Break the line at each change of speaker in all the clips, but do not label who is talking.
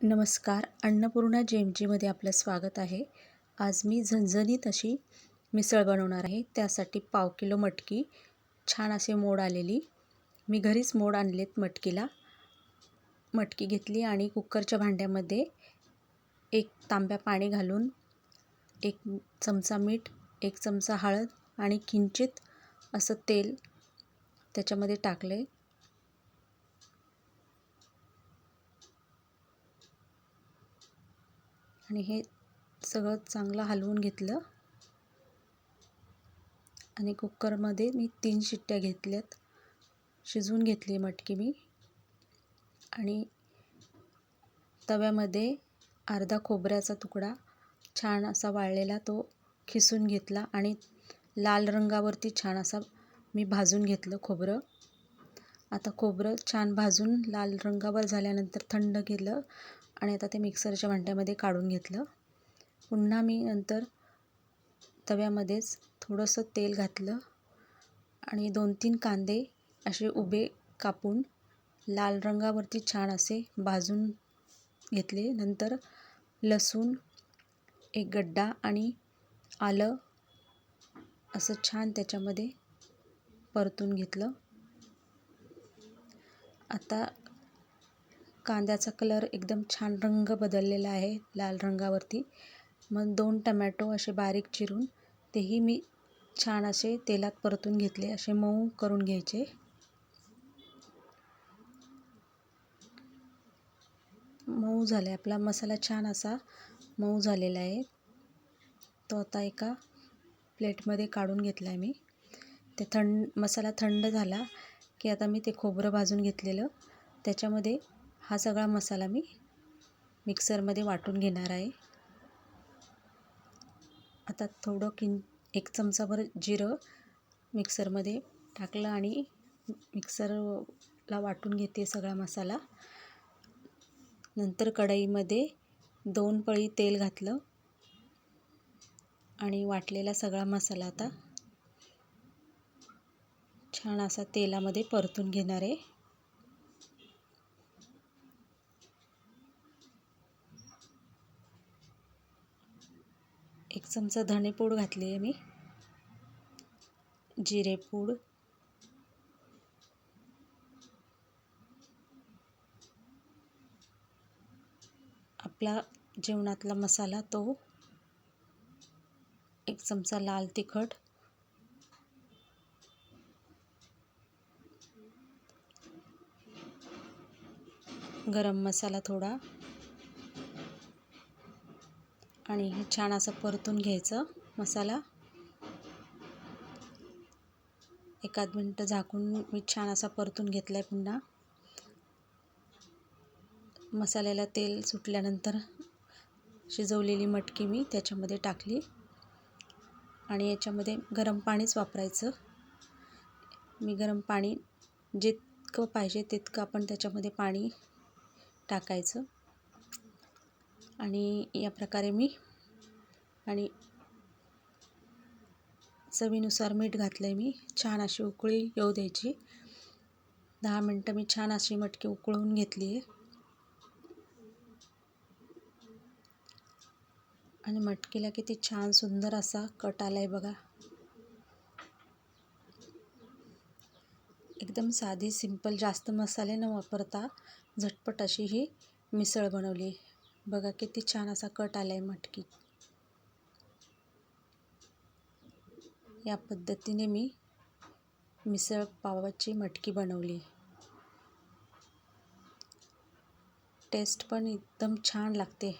नमस्कार अन्नपूर्णा जेमजीमध्ये आपलं स्वागत आहे. आज मी झणझणीत अशी मिसळ बनवणार आहे. त्यासाठी पाव किलो मटकी छान असे मोड आलेली. मी घरीच मोड आणलेत मटकीला. मटकी घेतली आणि कुकरच्या भांड्यामध्ये एक तांब्या पाणी घालून एक चमचा मीठ एक चमचा हळद आणि किंचित असं तेल त्याच्यामध्ये टाकले आणि हे सगळं चांगलं हलवून घेतलं. आणि कुकरमध्ये मी तीन शिट्ट्या घेतल्यात. शिजवून घेतली मटकी मी. आणि तव्यामध्ये अर्धा खोबऱ्याचा तुकडा छान असा वाळलेला तो खिसून घेतला आणि लाल रंगावरती छान असा मी भाजून घेतलं खोबरं. आता खोबरं छान भाजून लाल रंगावर झाल्यानंतर थंड केलं आणि आता ते मिक्सरच्या भांड्यामध्ये काढून घेतलं. पुन्हा मी नंतर तव्यामध्येच थोडंसं तेल घातलं आणि दोन तीन कांदे असे उभे कापून लाल रंगावरती छान असे भाजून घेतले. नंतर लसूण एक गड्डा आणि आलं असं छान त्याच्यामध्ये परतून घेतलं. आता कांद्याचा कलर एकदम छान रंग बदललेला आहे लाल रंगावरती. मग दोन टमॅटो असे बारीक चिरून तेही मी छान असे तेलात परतून घेतले असे मऊ करून घ्यायचे. मऊ झाले आपला मसाला छान असा मऊ झालेला आहे. तो आता एका प्लेटमध्ये काढून घेतला आहे मी. ते थंड मसाला थंड झाला की आता मी ते खोबरं भाजून घेतलेलं. त्याच्यामध्ये हा सगळा मसाला मी मिक्सरमध्ये वाटून घेणार आहे. आता थोडं किन एक चमचाभर जिरं मिक्सरमध्ये टाकलं आणि मिक्सरला वाटून घेते सगळा मसाला. नंतर कढईमध्ये दोन पळी तेल घातलं आणि वाटलेला सगळा मसाला आता छान असा तेलामध्ये परतून घेणार आहे. एक चमचा धणेपूड घातली आहे मी. जिरेपूड आपला जेवणातला मसाला तो एक चमचा लाल तिखट. गरम मसाला थोडा. आणि हे छान असं परतून घ्यायचं मसाला. एकाद मिनटं झाकून मी छान असा परतून घेतला आहे पुन्हा. मसाल्याला तेल सुटल्यानंतर शिजवलेली मटकी मी त्याच्यामध्ये टाकली. आणि याच्यामध्ये गरम पाणीच वापरायचं. मी गरम पाणी जितकं पाहिजे तितकं आपण त्याच्यामध्ये पाणी टाकायचं. आणि या प्रकारे मी आणि चवीनुसार मीठ घातलं आहे मी. छान अशी उकळी येऊ द्यायची. दहा मिनटं मी छान अशी मटकी उकळून घेतली आहे. आणि मटकीला किती छान सुंदर असा कट आला आहे बघा. एकदम साधी सिंपल जास्त मसाले न वापरता झटपट अशी ही मिसळ बनवली. बघा किती छान असा कट आला आहे मटकी. या पद्धतीने मी मिसळ पावाची मटकी बनवली. टेस्ट पण एकदम छान लागते.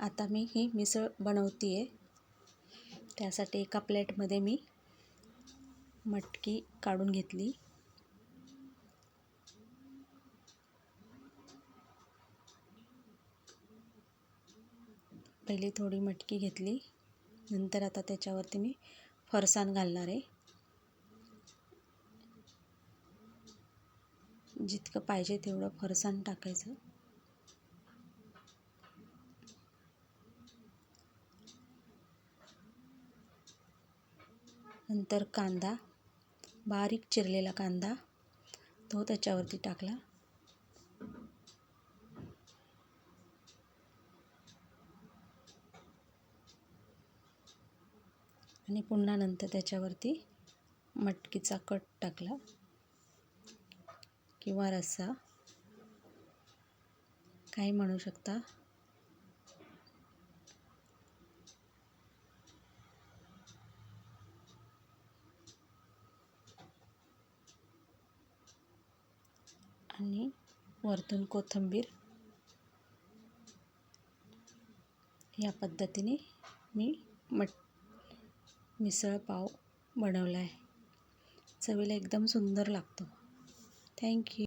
आता मी ही मिसळ बनवते आहे त्यासाठी एका प्लेटमध्ये मी मटकी काढून घेतली. पहिली थोडी मटकी घेतली. नंतर आता त्याच्यावरती मी फरसाण घालणार आहे. जितकं पाहिजे तेवढं फरसाण टाकायचं. नंतर कांदा. बारीक चिरलेला कांदा तो त्याच्यावरती टाकला. आणि पुन्हा नंतर त्याच्यावरती मटकीचा कट टाकला किंवा रस्सा काही म्हणू शकता. आणि वरतून कोथिंबीर. या पद्धतीने मी मट मिसळ पाव बनवला आहे चवीला एकदम सुंदर लागतो. थँक्यू